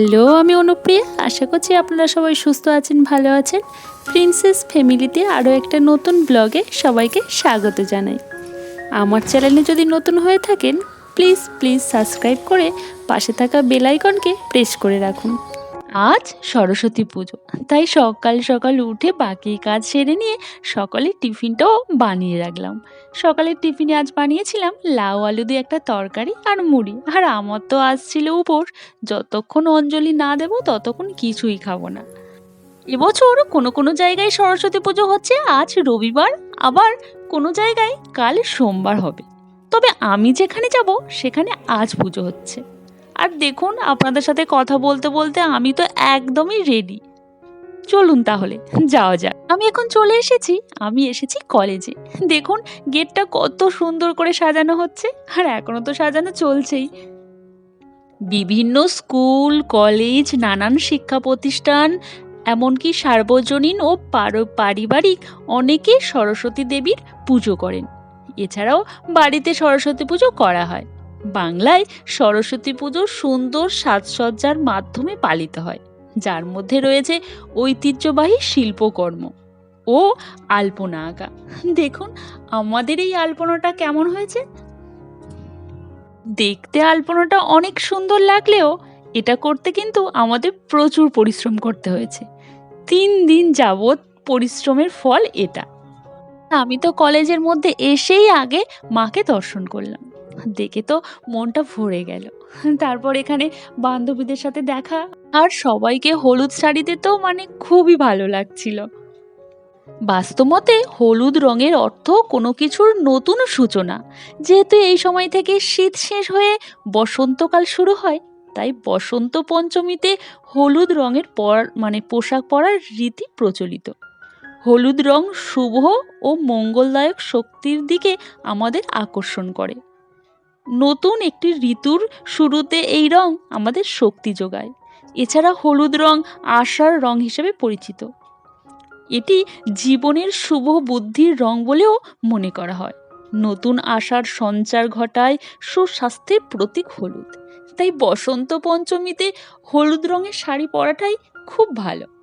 Hello, আমি অনুপ্রিয়া। আশা করছি আপনারা সবাই সুস্থ আছেন, ভালো আছেন। প্রিন্সেস ফ্যামিলিতে আরও একটা নতুন ব্লগে সবাইকে স্বাগত জানাই। আমার চ্যানেলে যদি নতুন হয়ে থাকেন প্লিজ প্লিজ সাবস্ক্রাইব করে পাশে থাকা বেল আইকনকে প্রেস করে রাখুন। আজ সরস্বতী পুজো। তাই সকাল সকাল উঠে বাকি কাজ সেরে নিয়ে সকালে টিফিনটাও বানিয়ে রাখলাম। সকালের টিফিনে আজ বানিয়েছিলাম লাউ আলু দিয়ে একটা তরকারি আর মুড়ি। আর আমার তো আজ ছিল উপোস। যতক্ষণ অঞ্জলি না দেবো ততক্ষণ কিছুই খাব না। এবছর কোনো কোনো জায়গায় সরস্বতী পুজো হচ্ছে আজ রবিবার, আবার কোনো জায়গায় কাল সোমবার হবে। তবে আমি যেখানে যাব সেখানে আজ পুজো হচ্ছে। আর দেখুন, আপনাদের সাথে কথা বলতে বলতে আমি তো একদমই রেডি চলুন তাহলে, যাওয়া যাক। আমি এখন চলে এসেছি, আমি এসেছি কলেজে দেখুন, গেটটা কত সুন্দর করে সাজানো হচ্ছে, আর এখনও তো সাজানো চলছেই। বিভিন্ন স্কুল কলেজ নানান শিক্ষা প্রতিষ্ঠান, এমনকি সার্বজনীন ও পারিবারিক অনেকেই সরস্বতী দেবীর পুজো করেন। এছাড়াও বাড়িতে সরস্বতী পুজো করা হয়। বাংলায় সরস্বতী পুজো সুন্দর সাজসজ্জার মাধ্যমে পালিত হয়, যার মধ্যে রয়েছে ঐতিহ্যবাহী শিল্পকর্ম ও আলপনা আঁকা দেখুন, আমাদের এই আলপনাটা কেমন হয়েছে? দেখতে আলপনাটা অনেক সুন্দর লাগলেও এটা করতে কিন্তু আমাদের প্রচুর পরিশ্রম করতে হয়েছে। তিন দিন যাবৎ পরিশ্রমের ফল এটা। আমি তো কলেজের মধ্যে এসেই আগে মাকে দর্শন করলাম। দেখে তো মনটা ভরে গেল। তারপর এখানে বান্ধবীদের সাথে দেখা আর সবাইকে হলুদ শাড়িতে তো মানে খুবই ভালো লাগছিল। বাস্তবতে হলুদ রঙের অর্থ কোনো কিছুর নতুন সূচনা। যেহেতু এই সময় থেকে শীত শেষ হয়ে বসন্তকাল শুরু হয়, তাই বসন্ত পঞ্চমীতে হলুদ রঙের পর মানে পোশাক পরার রীতি প্রচলিত। হলুদ রং শুভ ও মঙ্গলদায়ক শক্তির দিকে আমাদের আকর্ষণ করে। নতুন একটি ঋতুর শুরুতে এই রং আমাদের শক্তি যোগায়। এছাড়া হলুদ রং আশার রং হিসেবে পরিচিত। এটি জীবনের শুভ বুদ্ধির রং বলেও মনে করা হয়। নতুন আশার সঞ্চার ঘটায় সুস্বাস্থ্যের প্রতীক হলুদ। তাই বসন্ত পঞ্চমীতে হলুদ রঙের শাড়ি পরাটাই খুব ভালো।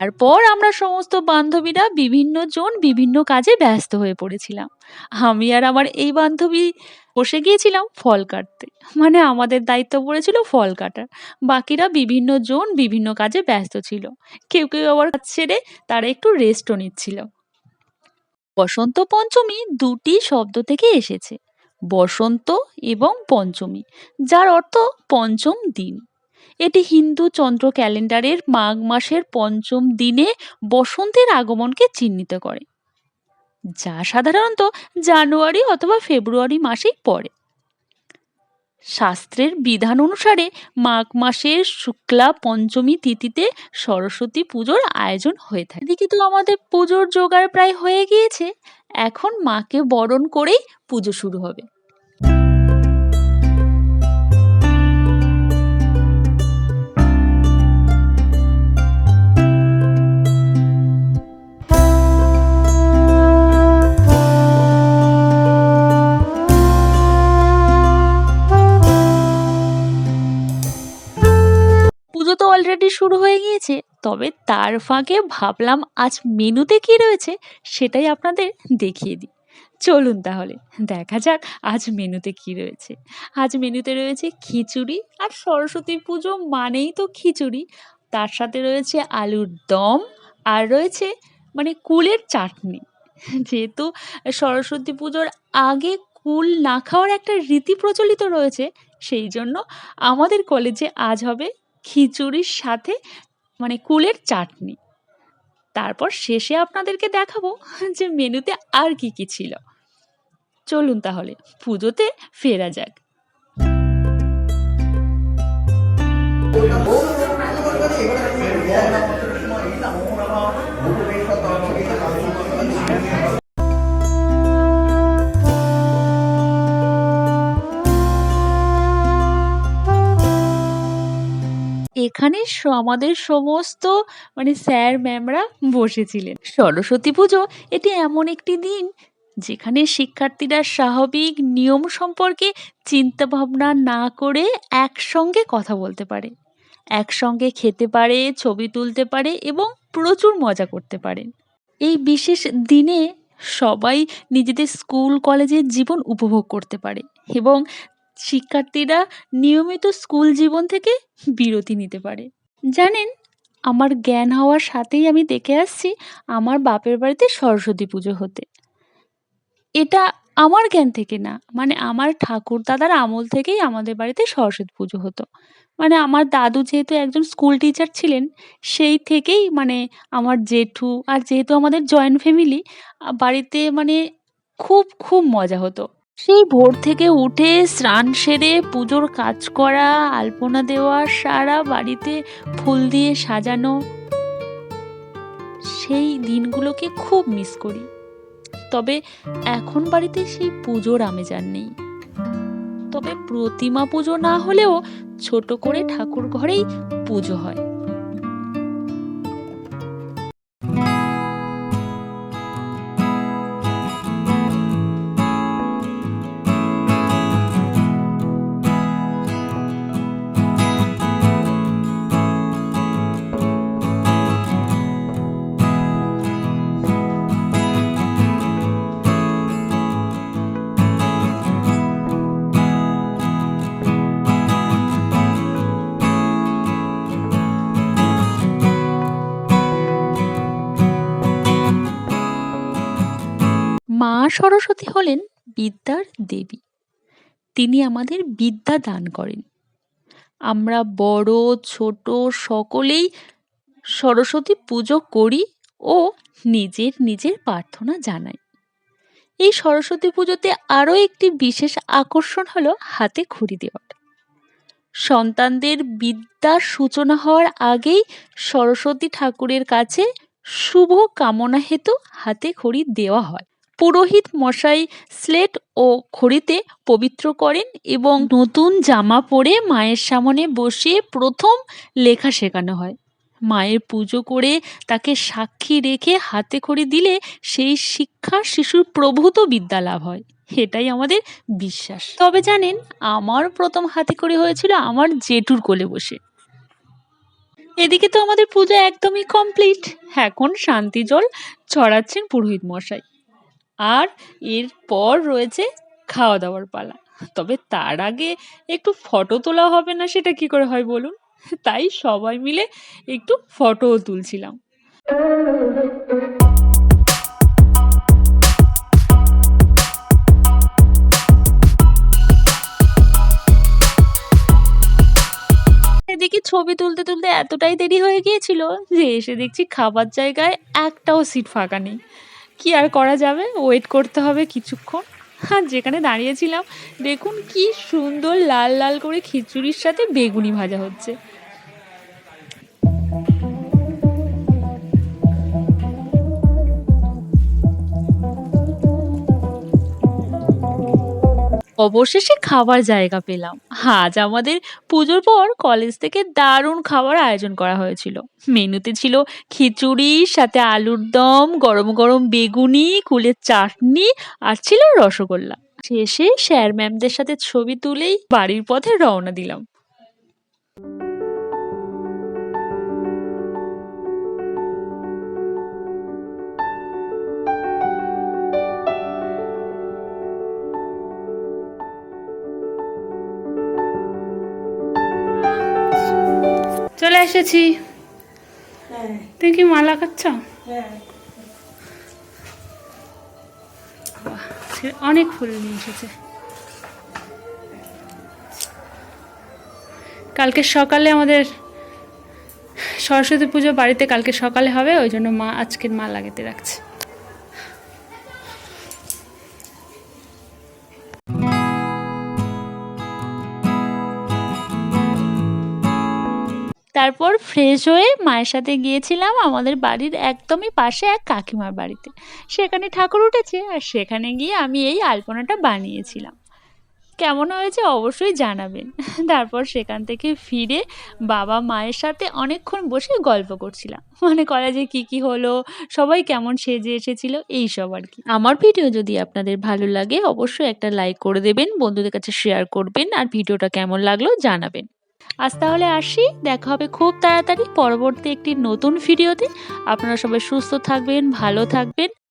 তারপর আমরা সমস্ত বান্ধবীরা বিভিন্ন জন বিভিন্ন কাজে ব্যস্ত হয়ে পড়েছিলাম। আমি আর আমার এই বান্ধবী বসে গিয়েছিলাম ফল কাটতে। মানে আমাদের দায়িত্ব পড়েছিল ফল কাটার। বাকিরা বিভিন্ন জন বিভিন্ন কাজে ব্যস্ত ছিল। কেউ কেউ আবার কাজ সেরে তারা একটু রেস্টও নিচ্ছিল। বসন্ত পঞ্চমী দুটি শব্দ থেকে এসেছে। বসন্ত এবং পঞ্চমী, যার অর্থ পঞ্চম দিন। এটি হিন্দু চন্দ্র ক্যালেন্ডারের মাঘ মাসের পঞ্চম দিনে বসন্তের আগমনকে চিহ্নিত করে, যা সাধারণত জানুয়ারি অথবা ফেব্রুয়ারি মাসেই পড়ে। শাস্ত্রের বিধান অনুসারে মাঘ মাসের শুক্লা পঞ্চমী তিথিতে সরস্বতী পুজোর আয়োজন হয়ে থাকে। এদিকে তো আমাদের পুজোর জোগাড় প্রায় হয়ে গিয়েছে, এখন মাকে বরণ করেই পুজো শুরু হবে। শুরু হয়ে গিয়েছে। তবে তার ফাঁকে ভাবলাম আজ মেনুতে কি রয়েছে সেটাই আপনাদের দেখিয়ে দিই। চলুন তাহলে, দেখা যাক আজ মেনুতে কি রয়েছে। আজ মেনুতে রয়েছে খিচুড়ি আর সরস্বতী পুজো মানেই তো খিচুড়ি। তার সাথে রয়েছে আলুর দম আর রয়েছে মানে কুলের চাটনি। যেহেতু সরস্বতী পুজোর আগে কুল না খাওয়ার একটা রীতি প্রচলিত রয়েছে, সেই জন্য আমাদের কলেজে আজ হবে খিচুড়ির সাথে মানে কুলের চাটনি। তারপর শেষে আপনাদেরকে দেখাবো যে মেনুতে আর কি কি ছিল। চলুন তাহলে, পুজোতে ফেরা যাক। এখানে স- আমাদের সমস্ত মানে স্যার ম্যামরা বসেছিলেন। সরস্বতী পুজো এটি এমন একটি দিন যেখানে শিক্ষার্থীরা স্বাভাবিক নিয়ম সম্পর্কে চিন্তা ভাবনা না করে একসঙ্গে কথা বলতে পারে। একসঙ্গে খেতে পারে, ছবি তুলতে পারে এবং প্রচুর মজা করতে পারেন এই বিশেষ দিনে সবাই নিজেদের স্কুল, কলেজের জীবন উপভোগ করতে পারে এবং শিক্ষার্থীরা নিয়মিত স্কুল জীবন থেকে বিরতি নিতে পারে। জানেন, আমার জ্ঞান হওয়ার সাথেই আমি দেখে আসছি আমার বাপের বাড়িতে সরস্বতী পুজো হতে। এটা আমার জ্ঞান থেকে না মানে আমার ঠাকুর দাদার আমল থেকেই আমাদের বাড়িতে সরস্বতী পুজো হতো। মানে আমার দাদু যেহেতু একজন স্কুল টিচার ছিলেন, সেই থেকেই মানে আমার জেঠু আর যেহেতু আমাদের জয়েন্ট ফ্যামিলি বাড়িতে মানে খুব খুব মজা হতো। সেই ভোর থেকে উঠে স্নান সেরে পুজোর কাজ করা, আলপনা দেওয়া, সারা বাড়িতে ফুল দিয়ে সাজানো, সেই দিনগুলোকে খুব মিস করি। তবে এখন বাড়িতে সেই পুজোর আমেজ আর নেই। তবে প্রতিমা পুজো না হলেও ছোট করে ঠাকুর ঘরেই পুজো হয়। সরস্বতী হলেন বিদ্যার দেবী। তিনি আমাদের বিদ্যা দান করেন। আমরা বড়, ছোট সকলেই সরস্বতী পুজো করি ও নিজের নিজের প্রার্থনা জানাই। এই সরস্বতী পুজোতে আরও একটি বিশেষ আকর্ষণ হলো হাতে খড়ি দেওয়ার। সন্তানদের বিদ্যার সূচনা হওয়ার আগেই সরস্বতী ঠাকুরের কাছে শুভ কামনা হেতু হাতে খড়ি দেওয়া হয়। পুরোহিত মশাই স্লেট ও খড়িতে পবিত্র করেন এবং নতুন জামা পরে মায়ের সামনে বসে প্রথম লেখা শেখানো হয়। মায়ের পুজো করে তাকে সাক্ষী রেখে হাতে খড়ি দিলে সেই শিক্ষা শিশুর প্রভূত বিদ্যা লাভ হয়। এটাই আমাদের বিশ্বাস। তবে জানেন, আমার প্রথম হাতে খড়ি হয়েছিল আমার জেঠুর কোলে বসে। এদিকে তো আমাদের পুজো একদমই কমপ্লিট এখন শান্তি জল ছড়াচ্ছেন পুরোহিত মশাই। আর এরপর রয়েছে খাওয়া দাওয়ার পালা। তবে তার আগে একটু ফটো তোলা হবে না সেটা কি করে হয় বলুন? তাই সবাই মিলে একটু ফটোও তুলছিলাম। এদিকে ছবি তুলতে তুলতে এতটাই দেরি হয়ে গিয়েছিল যে এসে দেখছি খাবার জায়গায় একটাও সিট ফাঁকা নেই। কি আর করা যাবে? ওয়েট করতে হবে কিছুক্ষণ। হ্যাঁ যেখানে দাঁড়িয়েছিলাম, দেখুন কি সুন্দর লাল লাল করে খিচুড়ির সাথে বেগুনি ভাজা হচ্ছে। অবশেষে খাবার জায়গা পেলাম। আজ আমাদের পুজোর পর কলেজ থেকে দারুণ খাবার আয়োজন করা হয়েছিল। মেনুতে ছিল খিচুড়ি, সাথে আলুর দম, গরম গরম বেগুনি, কুলের চাটনি আর ছিল রসগোল্লা। শেষে স্যার ম্যামদের সাথে ছবি তুলেই বাড়ির পথে রওনা দিলাম। এসেছি। হ্যাঁ। তুমি কি মালা খাচ্ছ? হ্যাঁ। অনেক ফুল নিয়ে এসেছে। কালকে সকালে আমাদের সরস্বতী পুজো বাড়িতে কালকে সকালে হবে ওই জন্য মা আজকের মা লাগাতে রাখছে। তারপর ফ্রেশ হয়ে মায়ের সাথে গিয়েছিলাম আমাদের বাড়ির একদমই পাশে এক কাকিমার বাড়িতে। সেখানে ঠাকুর উঠেছে আর সেখানে গিয়ে আমি এই আলপনাটা বানিয়েছিলাম। কেমন হয়েছে অবশ্যই জানাবেন। তারপর সেখান থেকে ফিরে বাবা মায়ের সাথে অনেকক্ষণ বসে গল্প করছিলাম। মানে কলেজে কি কি হলো, সবাই কেমন সেজে এসেছিল, এই সব আর কি। আমার ভিডিও যদি আপনাদের ভালো লাগে, অবশ্যই একটা লাইক করে দেবেন, বন্ধুদের কাছে শেয়ার করবেন, আর ভিডিওটা কেমন লাগল জানাবেন। আজ তাহলে আসি, দেখা হবে খুব তাড়াতাড়ি পরবর্তী একটি নতুন ভিডিওতে। আপনারা সবাই সুস্থ থাকবেন, ভালো থাকবেন।